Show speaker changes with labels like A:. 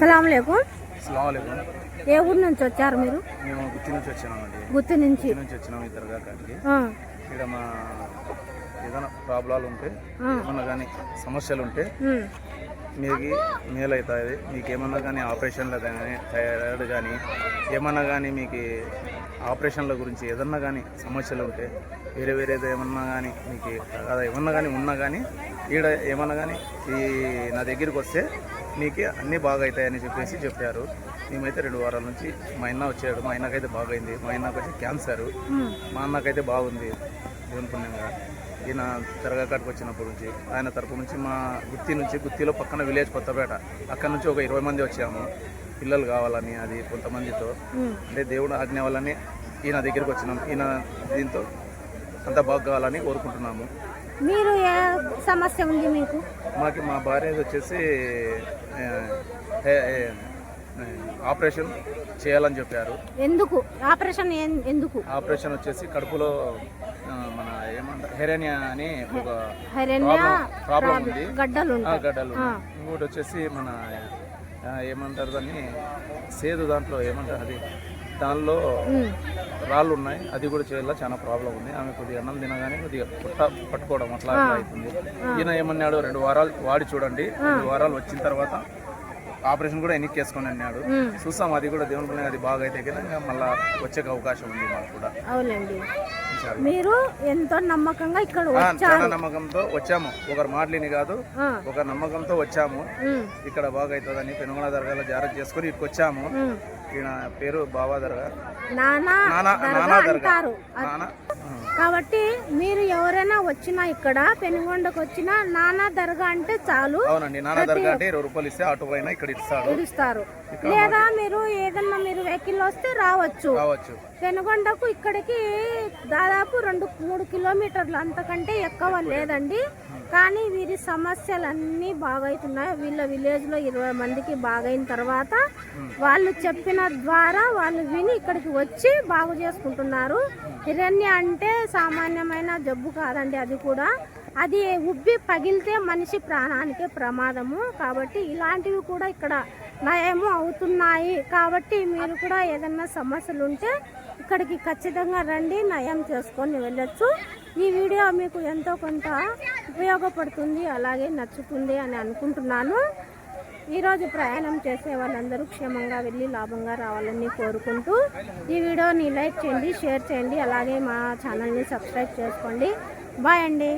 A: సలాంలేకు ఏ ఊరు నుంచి వచ్చారు మీరు?
B: మేము గుత్తి నుంచి వచ్చినామండి.
A: గుత్తి నుంచి.
B: నుంచి వచ్చినాము దర్గా కాడికి ఇక్కడ మా ఏదైనా ప్రాబ్లాలు ఉంటే ఏమన్నా కానీ సమస్యలు ఉంటే మీకు మేలు అవుతుంది మీకు ఏమన్నా కానీ ఆపరేషన్లు కానీ థైరాయిడ్ కానీ ఏమన్నా కానీ మీకు ఆపరేషన్ల గురించి ఏదన్నా కానీ సమస్యలు ఉంటే వేరే వేరేది ఏమన్నా కానీ మీకు అదే ఏమన్నా కానీ ఉన్నా కానీ ఈడ ఏమన్నా కానీ ఈ నా దగ్గరికి వస్తే మీకు అన్నీ బాగా అవుతాయని చెప్పేసి చెప్పారు. మేమైతే రెండు వారాల నుంచి మా అన్న వచ్చాడు. మా అన్నకైతే బాగైంది. మా అన్నకు వచ్చి క్యాన్సర్. మా అన్నకైతే బాగుంది. దేవుని పుణ్యంగా. ఈయన తెరగాకాడికి వచ్చినప్పటి నుంచి ఆయన తరపు నుంచి మా గుత్తి నుంచి గుత్తిలో పక్కన విలేజ్ కొత్తపేట. అక్కడ నుంచి ఒక ఇరవై మంది వచ్చాము. పిల్లలు కావాలని అది కొంతమందితో. అంటే దేవుడు ఆజ్ఞ వల్లని ఈయన దగ్గరికి వచ్చినాం. ఈయన దీంతో అంత బాగా కావాలని కోరుకుంటున్నాము.
A: మీరు ఏ సమస్య ఉంది మీకు?
B: మాకి మా భార్య వచ్చేసి ఆ, ఏ- ఏ- ఆపరేషన్ చేయాలని చెప్పారు.
A: ఎందుకు? ఆపరేషన్ ఎందుకు?
B: ఆపరేషన్ వచ్చేసి కడుపులో ఆ, మన ఏమంటారు హెరేనియా అని ఒక
A: హైరణ్య
B: ప్రాబ్లం ప్రాబ్లం ఉంది.
A: గడ్డలు
B: ఆ,
A: ఉంటాయి
B: గడ్డలు ఉన్నాయి. ఇంకోటి వచ్చేసి మన ఆ, ఏమంటారు దాన్ని సేదు దాంట్లో ఏమంటారు అది? దానిలో రాళ్ళు ఉన్నాయి అది కూడా చేయాల? చాలా ప్రాబ్లం ఉంది. ఆమె కొద్దిగా అన్నం తినగానే కొద్దిగా పుట్ట పట్టుకోవడం అట్లా అవుతుంది ఈయన ఏమన్నాడు? రెండు వారాలు వాడి చూడండి. రెండు వారాలు వచ్చిన తర్వాత ఆపరేషన్ కూడా ఎన్నికేసుకొని అన్నాడు.
A: ఉమ్,
B: చూస్తాం అది కూడా దేవుని అది బాగా అయితే కనుక మళ్ళీ వచ్చే అవకాశం ఉంది మాకు కూడా.
A: అవునండి. మీరు ఎంతో నమ్మకంగా ఇక్కడ
B: చాలా నమ్మకంతో వచ్చాము. ఒకరు మాటలేని కాదు ఒక నమ్మకంతో వచ్చాము. ఇక్కడ బాగా అవుతుందని పెనుగొండ దర్గాలో జాగ్రత్త చేసుకొని ఇక్కడికి వచ్చాము. ఈయన పేరు బాబా దర్గా.
A: నానా
B: నానా దర్గా.
A: అంటారు.
B: నానా
A: కాబట్టి మీరు ఎవరైనా వచ్చినా ఇక్కడ పెనుగొండకు వచ్చినా నానా దర్గా అంటే చాలు.
B: అవునండి నానా దర్గా అంటే ఇరవై రూపాయలు ఇస్తే ఆటో పైన ఇక్కడ ఇస్తాడు
A: ఇస్తారు లేదా మీరు ఏదన్నా మీరు వెహికల్ వస్తే రావచ్చు.
B: రావచ్చు.
A: పెనుగొండకు ఇక్కడికి దాదాపు రెండు మూడు కిలోమీటర్లు అంతకంటే ఎక్కువ లేదండి. కానీ వీరి సమస్యలన్నీ బాగవుతున్నాయి వీళ్ళ విలేజ్లో ఇరవై మందికి బాగైన తర్వాత వాళ్ళు చెప్పిన ద్వారా వాళ్ళు విని ఇక్కడికి వచ్చి బాగు చేసుకుంటున్నారు. హిరణ్య అంటే సామాన్యమైన జబ్బు కాదండి అది కూడా. అది ఉబ్బి పగిలితే మనిషి ప్రాణానికే ప్రమాదము. కాబట్టి ఇలాంటివి కూడా ఇక్కడ నయము అవుతున్నాయి. కాబట్టి మీరు కూడా ఏదన్నా సమస్యలు ఉంటే ఇక్కడికి ఖచ్చితంగా రండి నయం చేసుకొని వెళ్ళొచ్చు. ఈ వీడియో మీకు ఎంతో కొంత ఉపయోగపడుతుంది అలాగే నచ్చుతుంది అని అనుకుంటున్నాను. ఈరోజు ప్రయాణం చేసే వాళ్ళందరూ క్షేమంగా వెళ్ళి లాభంగా రావాలని కోరుకుంటూ ఈ వీడియోని లైక్ చేయండి షేర్ చేయండి అలాగే మా ఛానల్ని సబ్స్క్రైబ్ చేసుకోండి. బాయ్ అండి.